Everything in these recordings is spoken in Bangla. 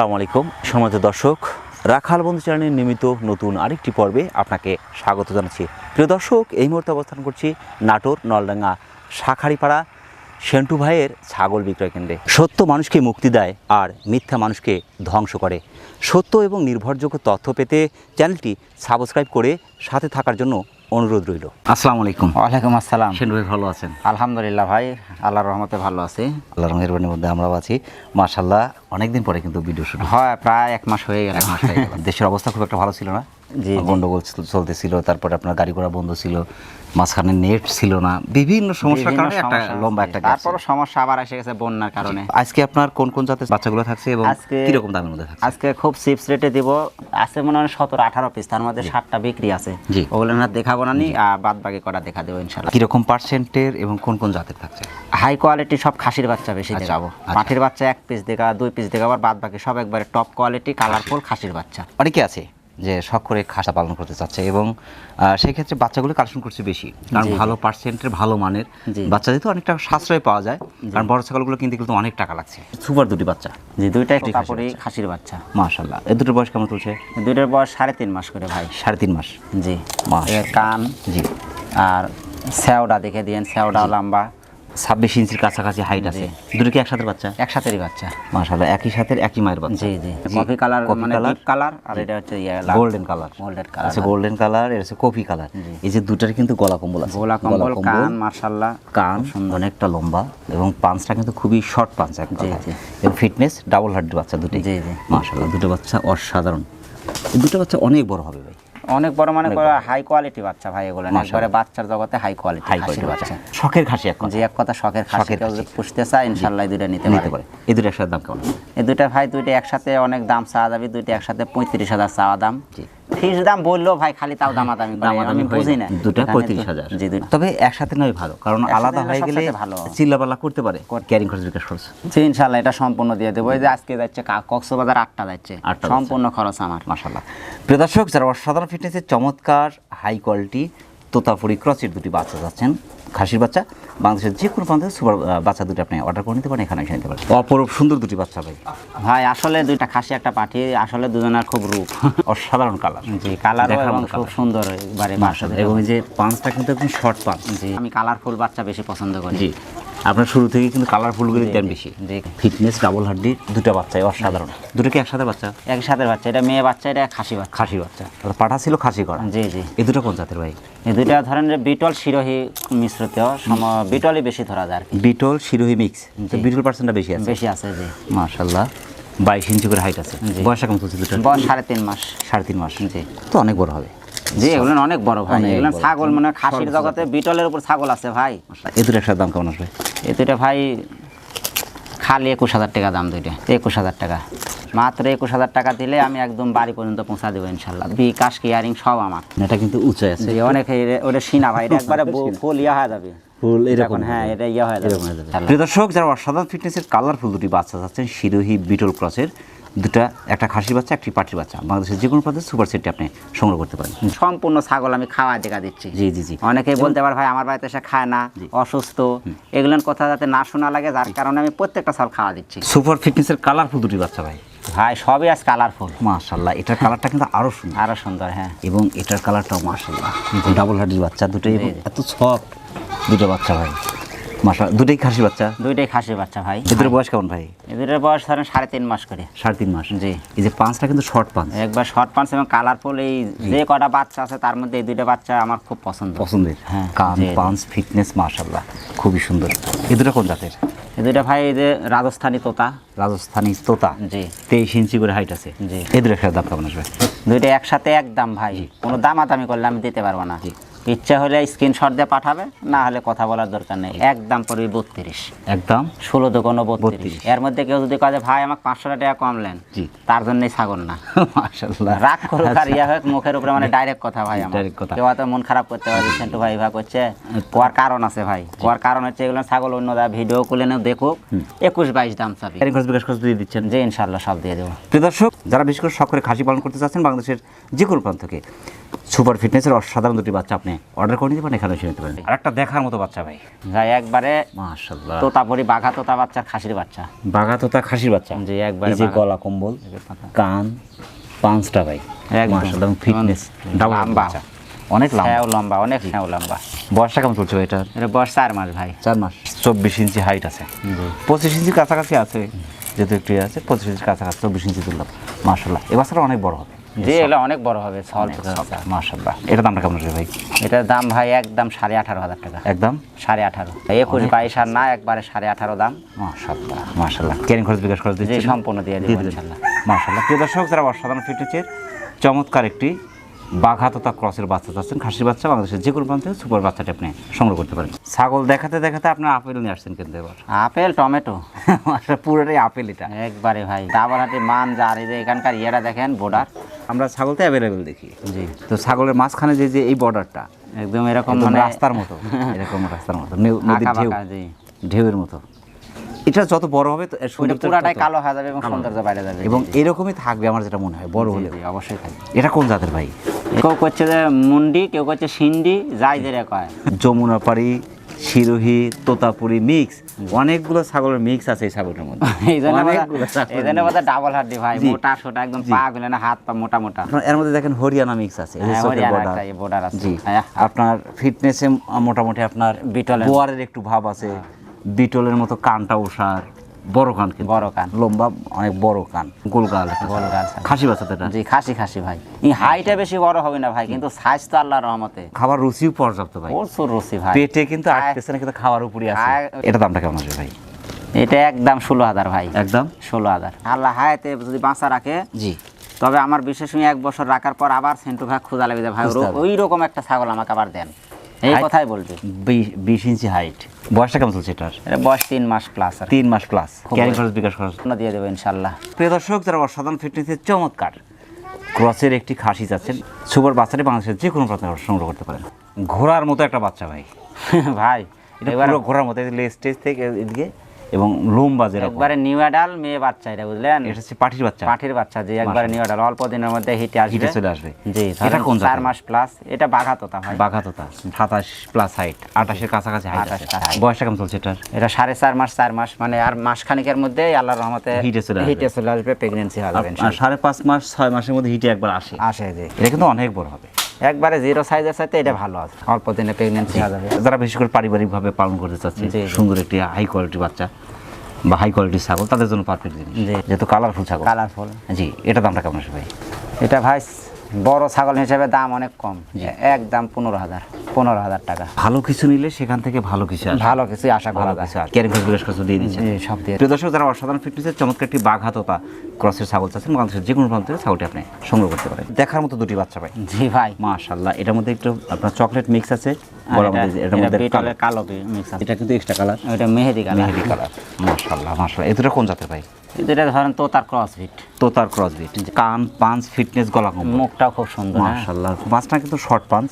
আসসালামু আলাইকুম। সমাজ দর্শক, রাখাল বন্ধু চ্যানেলের নিয়মিত নতুন আরেকটি পর্বে আপনাকে স্বাগত জানাচ্ছি। প্রিয় দর্শক, এই মুহূর্তে অবস্থান করছি নাটোর নলডাঙ্গা শাখারিপাড়া সেন্টু ভাইয়ের ছাগল বিক্রয় কেন্দ্রে। সত্য মানুষকে মুক্তি দেয় আর মিথ্যা মানুষকে ধ্বংস করে। সত্য এবং নির্ভরযোগ্য তথ্য পেতে চ্যানেলটি সাবস্ক্রাইব করে সাথে থাকার জন্য অনুরোধ রইল। আসসালামু আলাইকুম। ওয়ালাইকুম আসসালাম। সেন ভাই ভালো আছেন? আলহামদুলিল্লাহ ভাই আল্লাহর রহমতে ভালো আছি। আল্লাহর মেহরবানির মধ্যে আমরাও আছি। মার্শাল্লাহ অনেকদিন পরে কিন্তু ভিডিও শুরু হয় প্রায় এক মাস হয়ে গেল। দেশের অবস্থা খুব একটা ভালো ছিল না। জি। গন্ডগোল চলতেছিল তারপরে আপনার গাড়ি ঘোড়া বন্ধ ছিল মাঝখানে নেট ছিল না বিভিন্ন সমস্যার কারণে একটা লম্বা একটা তারপর সমস্যা আবার এসে গেছে বন্যার কারণে। আজকে আপনার কোন কোন জাতের বাচ্চাগুলো থাকছে এবং আজকে- কীরকম দামের মধ্যে থাকছে? আজকে খুব চিপস রেটে দিব। আছে মনে হয় সতেরো আঠারো পিস তার মধ্যে সাতটা বিক্রি আছে। ওগুলো না দেখাবো না নি আর বাদ বাকি কটা দেখা দেবো ইনশাল্লাহ কীরকম পার্সেন্টের এবং কোন কোন জাতের থাকছে? হাই কোয়ালিটি সব খাসির বাচ্চা বেশি আচ্ছা, দেখাবো আচ্ছা। পাঠির বাচ্চা এক পিস দেখা দুই পিস দেখা আবার বাদ বাকি সব একবারে টপ কোয়ালিটি কালারফুল খাসির বাচ্চা। অনেকে আছে? যে শখ করে খাসা পালন করতে চাচ্ছে এবং আহ, সেই ক্ষেত্রে বাচ্চাগুলো কালেকশন করছে বেশি। কারণ। ভালো পার্সেন্টের ভালো মানের জি। বাচ্চাদের তো অনেকটা সাশ্রয় পাওয়া যায় কারণ বড় ছাগলগুলো কিনতে কিন্তু অনেক টাকা লাগছে। সুপার দুটি বাচ্চা। জি দুইটাই খাসির কাপড়ি খাসির বাচ্চা। মাশাল্লাহ এ দুটোর বয়স কেমন চলছে? দুইটার বয়স সাড়ে তিন মাস করে ভাই। সাড়ে তিন মাস। জি। কান জি। আর স্যাওডা দেখে দিয়েন স্যাওডা লম্বা। ছাব্বিশ ইঞ্চির কাছাকাছি হাইট আছে। দুটো কি একসাথে বাচ্চা? একসাথেরই বাচ্চা। মাশাল্লাহ একই সাথে একই মায়ের বাচ্চা। জি জি। কফি কালার মানে কালার ডিপ কালার আর এটা হচ্ছে গোল্ডেন কালার গোল্ডেন কালার আছে গোল্ডেন কালারের আছে কফি কালার এই যে দুটার কিন্তু গলা কম্বল আছে। গোলা কম্বল কান মার্শাল্লাহ কান অনেকটা লম্বা এবং পাঁচটা কিন্তু খুবই শর্ট পাঁচ এক। এবং ফিটনেস ডাবল হার্ড বাচ্চা দুটি জি, জি। মাশাল্লাহ দুটো বাচ্চা অসাধারণ। দুটো বাচ্চা অনেক বড় হবে ভাই। অনেক বড় মানে হাই কোয়ালিটি বাচ্চা ভাই এগুলো না, একবারে বাচ্চার জগতে হাই কোয়ালিটি হাই কোয়ালিটি বাচ্চা। শখের খাসি এক যে এক কথা শখের খাসি কেউ পুষতে চায় ইনশাল্লাহ এই দুইটা নিতে নিতে পারে। এই দুটো একসাথে দাম কেমন? এই দুইটা ভাই দুইটা একসাথে অনেক দাম চাওয়া যাবে দুইটা একসাথে পঁয়ত্রিশ হাজার চাওয়া দাম। জি। ফিস দাম বলল ভাই খালি তাও দামাদামি আমি বুঝি না। দুটো পঁয়ত্রিশ হাজার। তবে একসাথে নয় ভালো কারণ আলাদা হয়ে গেলে ভালো। চিল্লাপাল্লা করতে পারে ক্যারিং খরচ বিকাশ খরচ। জি ইনশাল্লাহ এটা সম্পূর্ণ দিয়ে দেবো। যে আজকে যাচ্ছে কক্সবাজার আটটা যাচ্ছে। সম্পূর্ণ খরচ আমার। মাসাল্লাহ প্রিয় দর্শক যারা অসাধারণ ফিটনেসের চমৎকার হাই কোয়ালিটি তোতাপুরি ক্রসের দুটি বাচ্চা যাচ্ছেন। খাসির বাচ্চা বাংলাদেশের যে কোনো প্রান্তে সুপার বাচ্চা দুটি আপনি অর্ডার করে নিতে পারেন এখানে এসে নিতে পারেন। অপরূপ সুন্দর দুটি বাচ্চা ভাই। ভাই আসলে দুইটা খাসি একটা পাঠি আসলে দুজনের খুব রূপ। অসাধারণ কালার জি কালার খুব সুন্দর এবারে এবং যে পাঁচটা কিন্তু একদম শর্ট পাঁচ। জি আমি কালারফুল বাচ্চা বেশি পছন্দ করি। জি। আপনার শুরু থেকে কিন্তু কালারফুলগুলি দেন বেশি। জি। ফিটনেস ডাবল হাড্ডি দুটো বাচ্চাই অসাধারণ। দুটো কি একসাথে বাচ্চা? একসাথে বাচ্চা এটা মেয়ে বাচ্চা এটা খাসি বাচ্চা। খাসি বাচ্চা। আর পাঠা ছিল খাসি করা। জি জি। এই দুটো কোন জাতের ভাই? এই দুইটা ধরেন যে বিটল শিরোহী মিশ্রিত সম বিটলই বেশি ধরা যায় বিটল শিরোহী মিক্স তো বিটল পার্সেন্টটা বেশি আছে? বেশি আছে জি। মাশাল্লাহ বাইশ ইঞ্চি করে হাইট আছে। জি। বয়সটা কেমন চলছে দুটো বয়স সাড়ে তিন মাস। সাড়ে তিন মাস। জি। তো অনেক বড় হবে। জি এগুলো অনেক বড় ভাই। এগুলো ছাগল মানে খাসির জগতে বিটলের উপর ছাগল আছে ভাই। এই দুটো একসাথে দাম কেমন আসবে? দুইটা ভাই খালি একুশ হাজার টাকা দাম দুইটা। একুশ হাজার টাকা। মাত্র একুশ হাজার টাকা দিলে আমি একদম বাড়ি পর্যন্ত পৌঁছা দেবো ইনশাল্লাহ। বিকাশ কেয়ারিং সব আমার। এটা কিন্তু উঁচু আছে। অনেক ওটা সিনা ভাই এটা একবারে ফুল ইয়া হয়ে যাবে। ফুল এরকম হ্যাঁ এটা ইয়া হয়ে যাবে। প্রিয় দর্শক যারা অসাধারণ ফিটনেসের কালারফুল দুটি বাচ্চা যাচ্ছেন শিরোহী বিটল ক্রসের দুটা একটা খাসির বাচ্চা একটি পাটির বাচ্চা। বাংলাদেশের যে কোনো প্রান্তে সুপার সেটটি আপনি সংগ্রহ করতে পারেন। সম্পূর্ণ ছাগল আমি খাওয়া দেখা দিচ্ছি। জি জি জি। অনেকেই বলতে পারে ভাই আমার বাড়িতে এসে খায় না অসুস্থ। এগুলোর কথা যাতে না শোনা লাগে যার কারণে আমি প্রত্যেকটা ছাগল খাওয়া দিচ্ছি। সুপার ফিটনেসের কালারফুল দুটি বাচ্চা ভাই। ভাই সবই আজ কালারফুল। মাশাল্লাহ এটার কালারটা কিন্তু আরও সুন্দর। আরও সুন্দর হ্যাঁ। এবং এটার কালারটাও মাশাল্লাহ। ডাবল হার্ডির বাচ্চা দুটোই এত সফট দুটো বাচ্চা ভাই। দুটোই খাসি বাচ্চা? দুইটাই খাসি বাচ্চা ভাই। এদের বয়স কেমন ভাই? এদের বয়স ধরেন সাড়ে তিন মাস করে। সাড়ে তিন মাস? জি। এই যে পাঁচটা কিন্তু শর্ট একবার শর্ট এবং কালারফুল এই যে কটা বাচ্চা আছে তার মধ্যে এই দুইটা বাচ্চা আমার খুব পছন্দ। পছন্দের? হ্যাঁ, কান জি। ফিটনেস মাশাল্লাহ খুবই সুন্দর। এ দুটো কোন জাতের? এই দুইটা ভাই এই যে রাজস্থানি তোতা। রাজস্থানি তোতা। জি। তেইশ ইঞ্চি করে হাইট আছে। জি। এই দুটো দাম কেমন আসবে? দুইটা একসাথে একদম ভাই। কোনো দামাদামি করলে আমি দিতে পারব না। ইচ্ছা হলে স্ক্রিনশট দিয়ে পাঠাবে না হলে কথা বলার দরকার নেই। একদম পড়বে বত্রিশ। একদম। ষোলো দোকানো বত্রিশ। এর মধ্যে কেউ যদি কাজে ভাই আমাকে পাঁচশো টাকা কমলেন জি। তার জন্যই ছাগল না। রাগ করুক আর ইয়া হোক মুখের উপরে মানে ডাইরেক্ট কথা ভাই আমার। কেউ হয়তো মন খারাপ করতে পারে সেন্টু ভাই ভাগ করছে। কোয়ার কারণ আছে ভাই। কোয়ার কারণ হচ্ছে এগুলো ছাগল অন্য দা ভিডিও খুলে নেও দেখুক। একুশ বাইশ দাম চাবি। বিকাশ খরচ দিয়ে দিচ্ছেন। যে ইনশাল্লাহ সব দিয়ে দেবো। প্রিয় দর্শক যারা বিশেষ করে শখ করে খাসি পালন করতে চাচ্ছেন বাংলাদেশের যে কোনো প্রান্ত থেকে সুপার ফিটনেসের অসাধারণ দুটি বাচ্চা আপনি অর্ডার করে নিতে পারেন এখানে এসে নিতে পারেন। আর একটা দেখার মতো বাচ্চা ভাই। ভাই একবারে মাশাল্লাহ তোতাপুরি বাঘা তোতা বাচ্চা খাসির বাচ্চা। বাঘা তোতা খাসির বাচ্চা। জি, একবারে যে গলা কম্বল কান পাঁচটা ভাই। একদম। ফিটনেস ডাবল লম্বা। অনেক লম্বা। হ্যাঁ লম্বা অনেক হ্যাঁ লম্বা। বয়সটা কেমন চলছে ভাই এটার? এটা বয়স চার মাস ভাই। চার মাস। চব্বিশ ইঞ্চি হাইট আছে। পঁচিশ ইঞ্চির কাছাকাছি আছে যেহেতু একটু ইয়ে আছে পঁচিশ ইঞ্চি কাছাকাছি চব্বিশ ইঞ্চি তুললাম। মার্শাল্লাহ এ বাচ্চাটা অনেক বড় হবে। জি এগুলো অনেক বড় হবে ছল মার্শাল্লাহ এটা দামটা কেমন ভাই? এটার দাম ভাই একদম সাড়ে আঠারো হাজার টাকা। একদম? সাড়ে আঠারো। একুশ বাইশ আর না একবারে সাড়ে আঠারো দাম। মার্শাল্লাহ মার্শাল্লাহ কেন খরচ বিকাশ খরচ জি সম্পূর্ণ দিয়ে দেবো ইনশাল্লাহ প্রিয় দর্শক যারা অসাধারণ ফিটনেসের চমৎকার একটি বাঘা তথা ক্রসের বাচ্চা চাচ্ছেন খাসির বাচ্চা বাংলাদেশের যে কোনো প্রান্ত থেকে সুপার বাচ্চাটি আপনি সংগ্রহ করতে পারেন। ছাগল দেখাতে দেখাতে আপনার আপেল নিয়ে আসছেন কিন্তু এবার। Apple tomato. পুরোটাই আপেল এটা। একবারে ভাই ডাবল হাটি মান যা আর এই যে এখানকার ইয়েরা দেখেন বর্ডার আমরা ছাগল তো অ্যাভেলেবেল দেখি। জি। তো ছাগলের মাঝখানে যে যে এই বর্ডারটা একদম এরকম মানে রাস্তার মতো এরকম রাস্তার মতো নদীর ঢেউ ঢেউয়ের মতো। এটা যত বড় হবে পুরাটাই কালো হয়ে যাবে এবং সৌন্দর্য বাইরে যাবে। এবং এরকমই থাকবে আমার যেটা মনে হয় বড় হলে। অবশ্যই থাকবে। এটা কোন জাতের ভাই? কেউ করছে যে মুন্ডি কেউ করছে সিন্ডি যাই যেটা কয়। যমুনাপাড়ি শিরোহি তোতাপুরি মিক্স অনেকগুলো ছাগলের মিক্স আছে এই ছাগলের মধ্যে। এই জন্য। বোধহয় ডাবল হাড্ডি ভাই মোটা সোটা একদম পা গুলো না হাত পা মোটা মোটা। এর মধ্যে দেখেন হরিয়ানা মিক্স আছে হ্যাঁ, আছে। হ্যাঁ। আপনার ফিটনেসে মোটামুটি আপনার বিটলের- বোয়ারের একটু ভাব আছে। বিটলের মতো কানটা ওষার বড় কান বড় কান। লম্বা অনেক বড় কান। গোলগাল একটা গোল গাল খাসি বাচ্চা তো এটা? জি খাসি খাসি ভাই। এই হাইটে বেশি বড় হবে না ভাই কিন্তু সাইজ তো আল্লাহর রহমতে। খাবার রুচিও পর্যাপ্ত ভাই। প্রচুর রুচি ভাই। পেটে কিন্তু আটতেছে না কিন্তু খাওয়ার উপরই আছে। এটা দামটা কেমন আছে ভাই? এটা একদম ষোলো হাজার ভাই। একদম? ষোলো হাজার। আল্লাহ হায়াতে যদি বাঁচা রাখে জি। তবে আমার বিশেষ নিয়ে এক বছর রাখার পর আবার সেন্টু ভাগ খোঁজা লাগবে ভাই। ওই রকম একটা ছাগল আমাকে আবার দেন। এই কথাই বলবে। বিশ- ইঞ্চি হাইট বয়সটা কেমন চলছে এটার? এটা বয়স তিন মাস প্লাস আর তিন মাস প্লাস ক্যারি খরচ বিকাশ খরচ। দিয়ে দেবো ইনশাল্লাহ প্রিয় দর্শক যারা অসাধারণ ফিটনেসের চমৎকার ক্রসের একটি খাসি যাচ্ছেন সুপার বাচ্চাটি বাংলাদেশের যে কোনো প্রকার সংগ্রহ করতে পারেন। ঘোড়ার মতো একটা বাচ্চা ভাই। ভাই এটা ঘোড়ার মতো লেজ টেজ থেকে এদিকে। এবং লোমবা যেরকম। একবারে নিউ অ্যাডাল মেয়ে বাচ্চা এটা বুঝলেন? এটা হচ্ছে পাটির বাচ্চা। পাঠির বাচ্চা যে একবারে নিউ অ্যাডাল অল্প দিনের মধ্যে হিটে আসবে। হিটে চলে আসবে। জি এটা কোন চার মাস প্লাস এটা বাঘা তোতা ভাই। বাঘা তোতা সাতাশ প্লাস হাইট আঠাশের কাছাকাছি হাইট 28 height। বয়সটা কেমন চলছে এটার? এটা সাড়ে চার মাস চার মাস মানে আর মাস খানিকের মধ্যে আল্লাহর রহমতে হিটে চলে আসবে। হিটে চলে আসবে প্রেগনেন্সি হয়ে যাবে আর ইনশাল্লাহ। সাড়ে পাঁচ মাস ছয় মাসের মধ্যে হিটে একবার আসে। আসে যে এটা কিন্তু অনেক বড় হবে। একবারে জিরো সাইজের সাথে এটা ভালো আছে। অল্প দিনে প্রেগনেন্সি যাবে। যারা বিশেষ করে পারিবারিকভাবে পালন করতে চাচ্ছে। সুন্দর একটি হাই কোয়ালিটি বাচ্চা বা হাই কোয়ালিটির ছাগল তাদের জন্য পারফেক্ট জিনিস। যেহেতু কালারফুল ছাগল। কালারফুল জি এটা দামটা কেমন আসবে ভাই? এটা ভাই বড় ছাগল হিসেবে দাম অনেক কম। একদম পনেরো হাজার পনেরো হাজার টাকা। ভালো কিছু নিলে সেখান থেকে ভালো কিছু ভালো কিছু আশা করা ভালো যায়। ক্যারিং খরচ খরচ দিয়ে দিচ্ছে সব দিয়ে প্রিয় দর্শক যারা অসাধারণ ফিটনেসের চমৎকার একটি বাঘাত বা ক্রসের ছাগল চাচ্ছেন। বাংলাদেশের যে কোনো প্রান্ত থেকে ছাগলটি আপনি সংগ্রহ করতে পারেন। দেখার মতো দুটি বাচ্চা ভাই জি ভাই। মাশাল্লাহ এটার মধ্যে একটু আপনার চকলেট মিক্স আছে। এটা- এটার মধ্যে কালো মিক্স আছে। এটা কিন্তু এক্সট্রা কালার এটা মেহেদি কালার মেহেদি কালার মাশাল্লাহ মাশাল্লাহ এ কোন জাতের ভাই? এটা ধরেন তো তার ক্রস ফিট তোতার কান পাঞ্চ ফিটনেস গলা মুখটাও খুব সুন্দর হ্যাঁ? কিন্তু শর্ট পাঞ্চ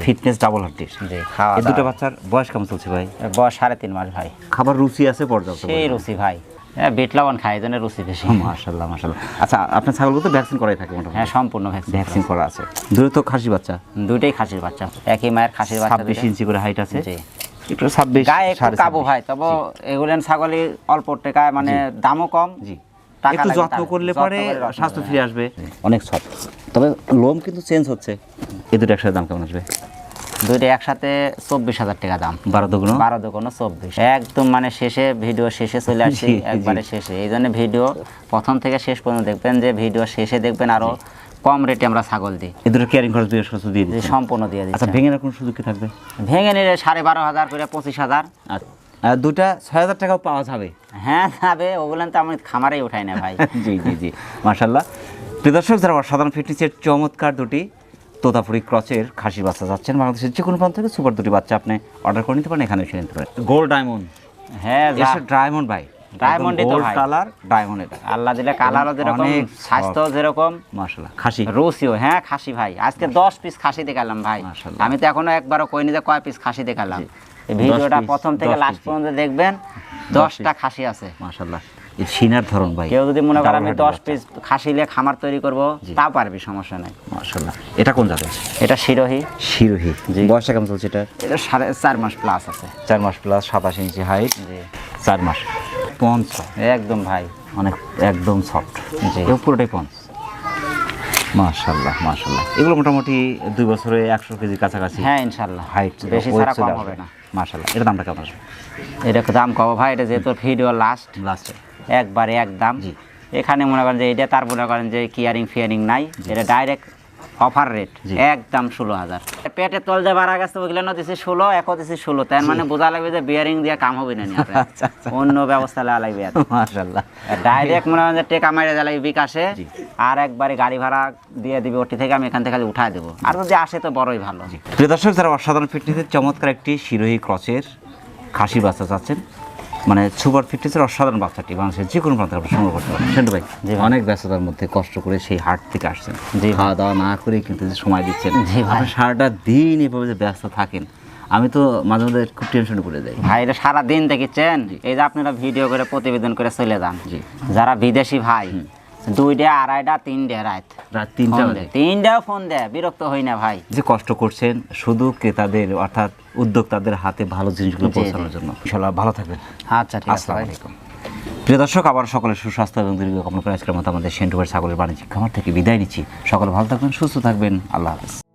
ফিটনেস ডাবল হাড্ডির জি খাওয়া দুটো বাচ্চার বয়স কেমন চলছে ভাই? বয়স সাড়ে তিন মাস ভাই। খাবার রুচি আছে পর্যাপ্ত সেই রুচি ভাই। হ্যাঁ বিট লবণ খাই এই জন্য রুচি বেশি। মাশাল্লাহ মাশাল্লাহ। আচ্ছা আপনার ছাগলগুলো তো ভ্যাকসিন করাই থাকে মোটামুটি? হ্যাঁ সম্পূর্ণ ভ্যাকসিন ভ্যাকসিন করা আছে। দূরে তো খাসি বাচ্চা? দুইটাই খাসির বাচ্চা। একই মায়ের খাসির বাচ্চা ছাব্বিশ ইঞ্চি করে হাইট আছে। জি। একটু ছাব্বিশ গায়ে একটু কাবু ভাই তবে এগুলেন ছাগলি অল্প টাকায় মানে দামও কম। জি। একটু যত্ন করলে পরে স্বাস্থ্য ফিরে আসবে। অনেক সফট তবে লোম কিন্তু চেঞ্জ হচ্ছে। এই দুটো একসাথে দাম কেমন আসবে? দুইটা একসাথে চব্বিশ হাজার টাকা দাম। বারো দুগুণ বারো দোকানো চব্বিশ। একদম মানে শেষে ভিডিও শেষে চলে আসছি। একবারে শেষে। এই জন্য ভিডিও প্রথম থেকে শেষ পর্যন্ত দেখবেন যে ভিডিও শেষে দেখবেন আরও কম রেটে আমরা ছাগল দিই। ক্যারিং খরচ বিকাশ খরচ দিয়ে দিচ্ছেন? সম্পূর্ণ দিয়ে আচ্ছা ভেঙে কোনো সুযোগ কি থাকবে? ভেঙে নিলে সাড়ে বারো হাজার করে পঁচিশ হাজার। আর দুটা ছয় হাজার টাকাও পাওয়া যাবে? হ্যাঁ যাবে। ওগুলো তো আমি খামারেই উঠাই না ভাই। জি জি জি। মাশাল্লাহ প্রিয় দর্শক যারা অসাধারণ ফিটনেসের চমৎকার দুটি তোতাপুরি ক্রচের খাসি বাচ্চা যাচ্ছেন বাংলাদেশের যে কোনো প্রান্ত থেকে সুপার দুটি বাচ্চা আপনি অর্ডার করে নিতে পারেন এখানে এসে নিতে পারেন। Gold diamond. হ্যাঁ ডায়মন্ড ভাই তো। কালার ডায়মন্ড এটা। আল্লাহ দিলে কালারও যেরকম স্বাস্থ্য যেরকম। খাসি। রুচিও হ্যাঁ খাসি ভাই। আজকে দশ পিস খাসি দেখালাম ভাই। আমি তো এখনও একবারও কইনি যে কয় পিস খাসি দেখালাম। ভিডিওটা প্রথম থেকে লাস্ট পর্যন্ত দেখবেন দশটা খাসি আছে। মাশাল্লাহ এই সিনার ধরন ভাই। কেউ যদি মনে করে আমি দশ খাসি পিস খাসিলে খামার তৈরি করব তা পারবে সমস্যা নাই। মাশাআল্লাহ। এটা কোন জাতের? এটা শিরোহি। শিরোহি। জি। বয়সটা কেমন চলছে এটা? এটা সাড়ে চার মাস প্লাস আছে। চার মাস প্লাস সাতাশ ইঞ্চি হাইট জি। চার মাস। পঞ্চ একদম ভাই অনেক একদম সফট জি। পুরোটাই পঞ্চ মাশাল্লাহ মাশাল্লাহ এগুলো মোটামুটি দুই বছরে একশো কেজি কাছাকাছি হ্যাঁ ইনশাল্লাহ হাইট বেশি ছাড়া কম হবে না। মাশাল্লাহ এর দামটা কেমন আসবে? এটা দাম কব ভাই এটা যেহেতু ভিডিও লাস্ট লাস্টে একবারে একদম জি। এখানে মনে করেন যে এটা তার মনে করেন যে কিয়ারিং ফিয়ারিং নাই। এটা ডাইরেক্ট অফার রেট একদম ষোলো হাজার। পেটে তল যে বাড়া গেছে ওইগুলো না দিছি ষোলো এখন দিছি ষোলো। তার মানে বোঝা লাগবে যে বিয়ারিং দিয়ে কাম হবে না আচ্ছা, আচ্ছা। অন্য ব্যবস্থা লাগা লাগবে ডাইরেক্ট মনে হয় যে টেকা মাইরে জ্বালাই বিকাশে আর একবারে গাড়ি ভাড়া দিয়ে দিবে ওটি থেকে আমি এখান থেকে খালি উঠায় দেবো। আর যদি আসে তো বড়ই ভালো। প্রিয় দর্শক যারা অসাধারণ ফিটনেসের চমৎকার একটি শিরোহী ক্রসের খাসি বাচ্চা চাচ্ছেন মানে সুপার ফিটনেসের অসাধারণ বাচ্চাটি মানুষের যে কোনো প্রান্তে আপনি সংগ্রহ করতে পারেন সেন্টু ভাই যে অনেক ব্যস্ততার মধ্যে কষ্ট করে সেই হাট থেকে আসছেন। যে খাওয়া দাওয়া না করে কিন্তু যে সময় দিচ্ছেন। যে ভাই। সারাটা দিন এভাবে যে ব্যস্ত থাকেন আমি তো মাঝে মাঝে খুব টেনশন করে যাই। ভাই এটা সারা দিন দেখেছেন এই যে আপনারা ভিডিও করে প্রতিবেদন করে চলে যান। যারা বিদেশি ভাই দুইটা আড়াইটা তিনটে রাত। রাত তিনটা বাজে? দেয়। ফোন দেয় বিরক্ত হই না ভাই। যে কষ্ট করছেন শুধু ক্রেতাদের অর্থাৎ উদ্যোক্তাদের হাতে ভালো জিনিসগুলো জি, জি। পৌঁছানোর জন্য। ইনশাল্লাহ ভালো থাকবেন। আচ্ছা ঠিক আছে আসসালামু আলাইকুম। প্রিয় দর্শক আবার সকলের সুস্বাস্থ্য এবং দীর্ঘ কামনা করে আজকের মতো আমাদের সেন্টুবার ছাগলের বাণিজ্যিক খামার থেকে বিদায় নিচ্ছি। সকলে ভালো থাকবেন সুস্থ থাকবেন। আল্লাহ হাফেজ।